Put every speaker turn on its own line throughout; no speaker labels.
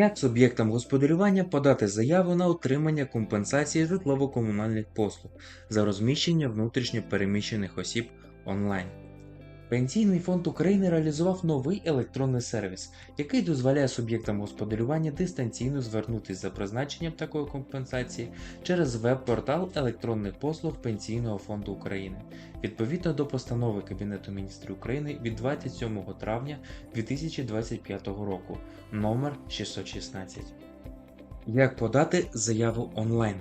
Як суб'єктам господарювання подати заяву на отримання компенсації житлово-комунальних послуг за розміщення внутрішньо переміщених осіб онлайн? Пенсійний фонд України реалізував новий електронний сервіс, який дозволяє суб'єктам господарювання дистанційно звернутися за призначенням такої компенсації через веб-портал електронних послуг Пенсійного фонду України відповідно до постанови Кабінету міністрів України від 27 травня 2025 року номер 616. Як подати заяву онлайн?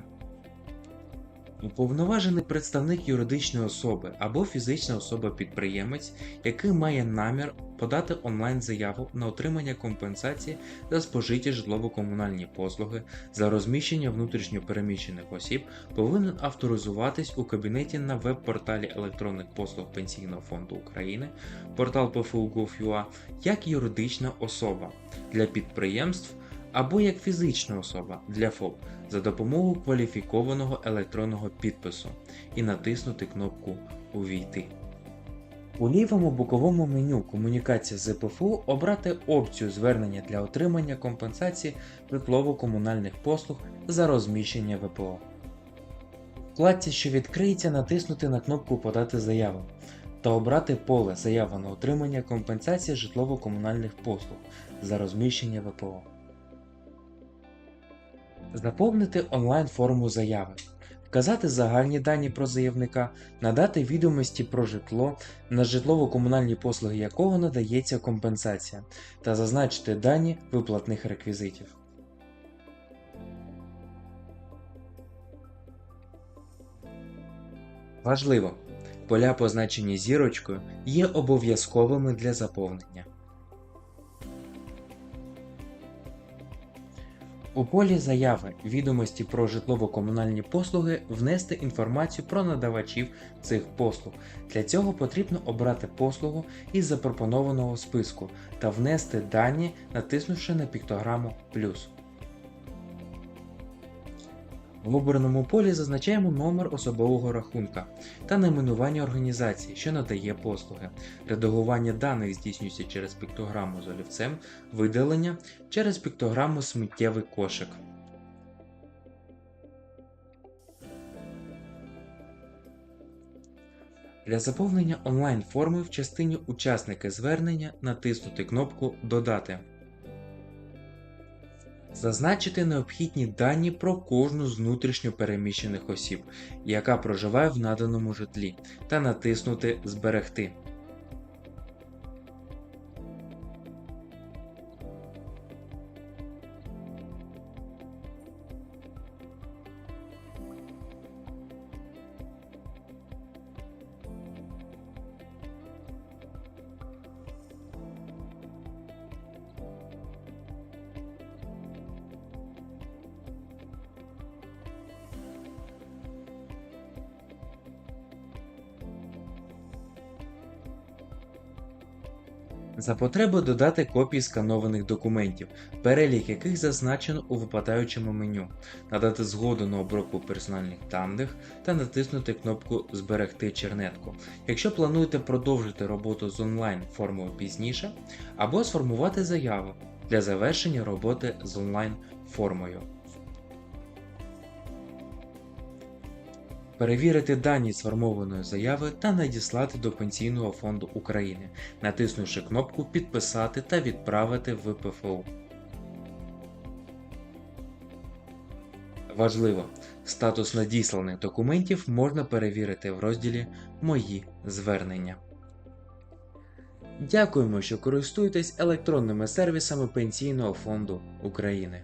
Уповноважений представник юридичної особи або фізична особа-підприємець, який має намір подати онлайн заяву на отримання компенсації за спожиті житлово-комунальні послуги за розміщення внутрішньо переміщених осіб, повинен авторизуватись у кабінеті на веб-порталі електронних послуг Пенсійного фонду України, портал PFU.gov.ua як юридична особа. Для підприємств або як фізична особа для ФОП за допомогою кваліфікованого електронного підпису і натиснути кнопку Увійти. У лівому боковому меню Комунікація з ПФУ обрати опцію звернення для отримання компенсації житлово-комунальних послуг за розміщення ВПО. Вкладці, що відкриється, натиснути на кнопку Подати заяву та обрати поле Заява на отримання компенсації житлово-комунальних послуг за розміщення ВПО. Заповнити онлайн форму заяви. Вказати загальні дані про заявника, надати відомості про житло, на житлово-комунальні послуги якого надається компенсація, та зазначити дані виплатних реквізитів. Важливо! Поля, позначені зірочкою, є обов'язковими для заповнення. У полі заяви відомості про житлово-комунальні послуги внести інформацію про надавачів цих послуг. Для цього потрібно обрати послугу із запропонованого списку та внести дані, натиснувши на піктограму плюс. В обраному полі зазначаємо номер особового рахунка та найменування організації, що надає послуги. Редагування даних здійснюється через піктограму з олівцем, видалення через піктограму сміттєвий кошик. Для заповнення онлайн форми в частині Учасники звернення натиснути кнопку Додати. Зазначити необхідні дані про кожну з внутрішньо переміщених осіб, яка проживає в наданому житлі, та натиснути Зберегти. За потреби додати копії сканованих документів, перелік яких зазначено у випадаючому меню, надати згоду на обробку персональних даних та натиснути кнопку Зберегти чернетку, якщо плануєте продовжити роботу з онлайн формою пізніше, або сформувати заяву для завершення роботи з онлайн формою. Перевірити дані сформованої заяви та надіслати до Пенсійного фонду України, натиснувши кнопку Підписати та відправити в ПФУ. Важливо! Статус надісланих документів можна перевірити в розділі Мої звернення. Дякуємо, що користуєтесь електронними сервісами Пенсійного фонду України.